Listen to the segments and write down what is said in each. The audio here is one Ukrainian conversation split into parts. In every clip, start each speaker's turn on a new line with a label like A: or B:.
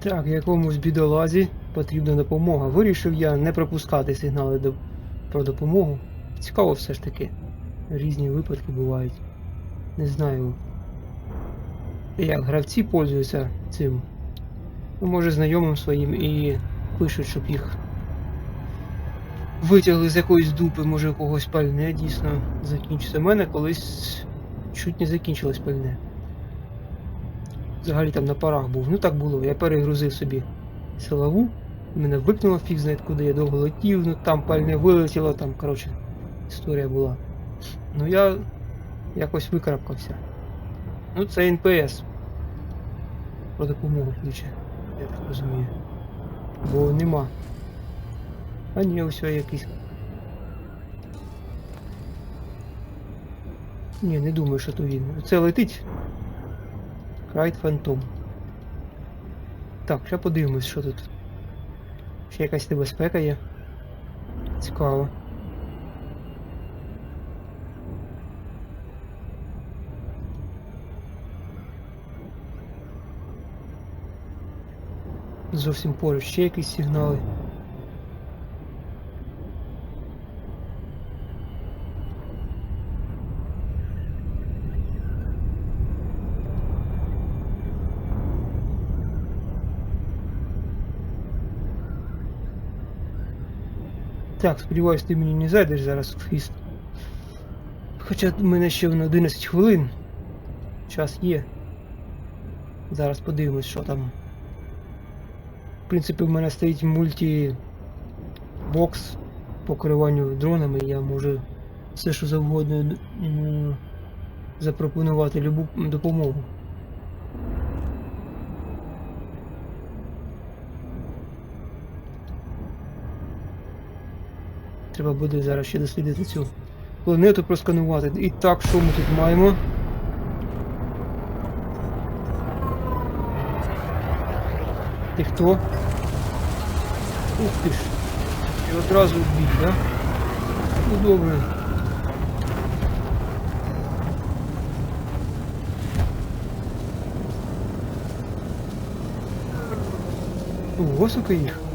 A: Так, якомусь бідолазі потрібна допомога. Вирішив я не пропускати сигнали до... про допомогу. Цікаво все ж таки. Різні випадки бувають. Не знаю. Як гравці пользуються цим. Ну, може знайомим своїм і пишуть, щоб їх витягли з якоїсь дупи, може у когось пальне дійсно закінчиться. У мене колись чуть не закінчилось пальне. Взагалі там на парах був. Ну так було. Я перегрузив собі силову, мене викнуло фіг знає куди, я довго летів, ну там пальне вилетіло, там, коротше, історія була. Ну я якось викарабкався. Ну це НПС. Про допомогу ключе, я так розумію. Бо нема. А ні, ось якийсь. Ні, не думаю, що то він. Це летить. Крайт Фантом. Так, ще подивимось, що тут. Ще якась небезпека є. Цікаво. Зовсім поруч ще якісь сигнали. Так, сподіваюсь, ти мені не зайдеш зараз в хвіст. Хоча в мене ще на 11 хвилин. Час є. Зараз подивимось, що там. В принципі, в мене стоїть мультибокс по керуванню дронами, я можу все, що завгодно запропонувати любу допомогу. Треба буде зараз ще дослідити цю планету просканувати. І так, що ми тут маємо? Ти хто? Ух ти ж. І одразу бій, да? Ну добре. Ого, сука їх.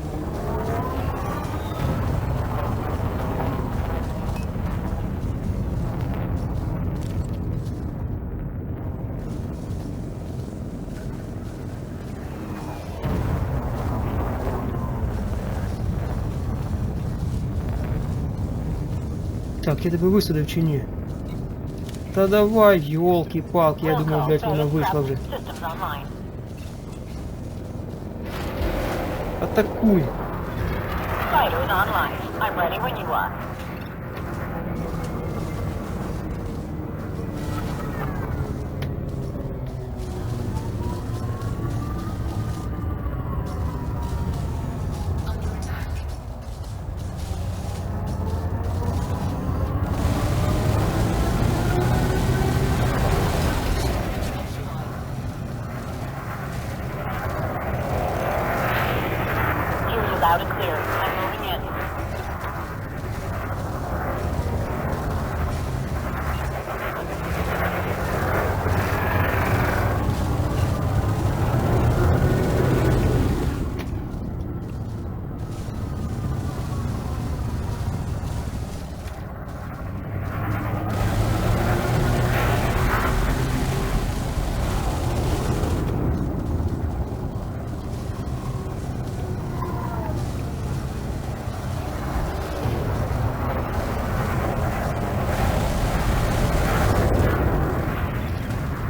A: Так, я тебе висадив чи ні? Та давай, йолки-палки, я думав, блядь, вона вийшла вже. Атакуй!
B: Loud and clear. I'm moving in.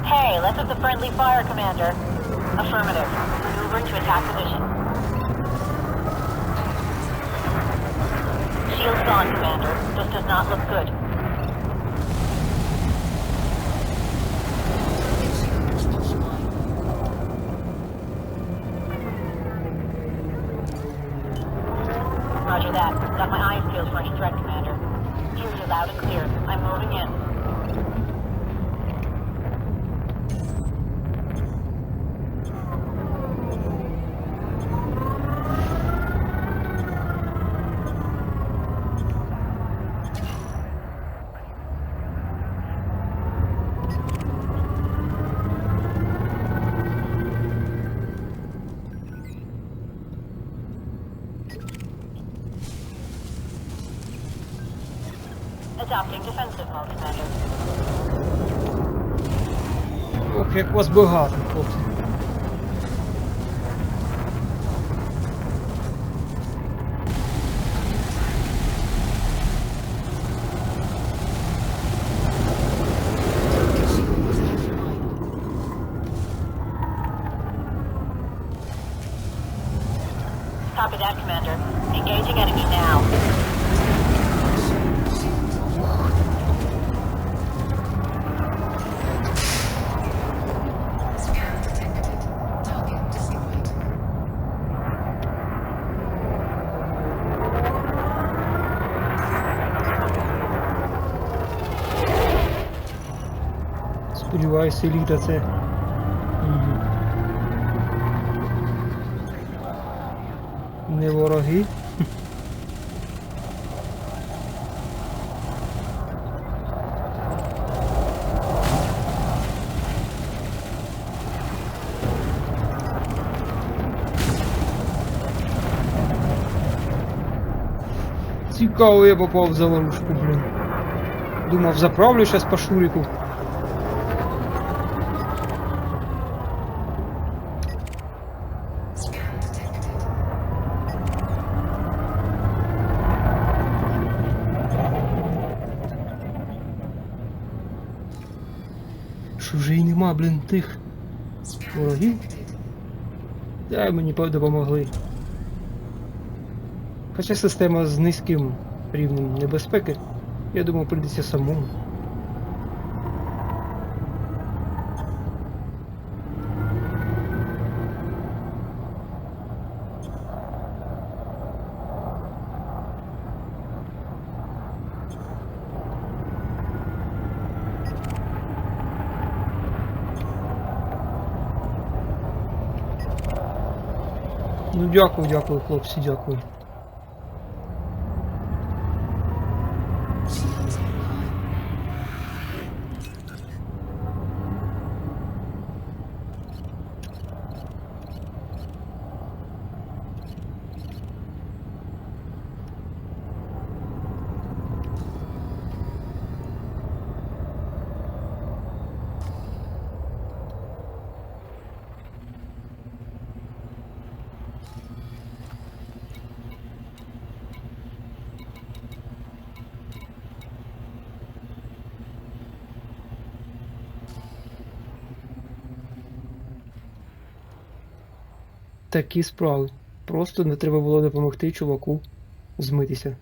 B: Hey, less of the friendly fire, Commander. Affirmative. Maneuver to attack position. Shield's gone, Commander. This does not look good. Roger that. Got my eyes peeled for any threat, Commander. You loud and clear. I'm moving in. Okay, defensive mode,
A: was było important?
B: Copy that, Commander. Engaging enemy now.
A: Сподіваюся, літа це. Не вороги. Цікаво, я попав в заварушку, блін. Думав, заправлю щас по шурику. Що вже і нема, блін, тих ворогів? Дай мені допомогли. Хоча система з низьким рівнем небезпеки, я думав, прийдеться самому. Дякую, дякую, хлопці, дякую. Такі справи. Просто не треба було допомогти чуваку змитися.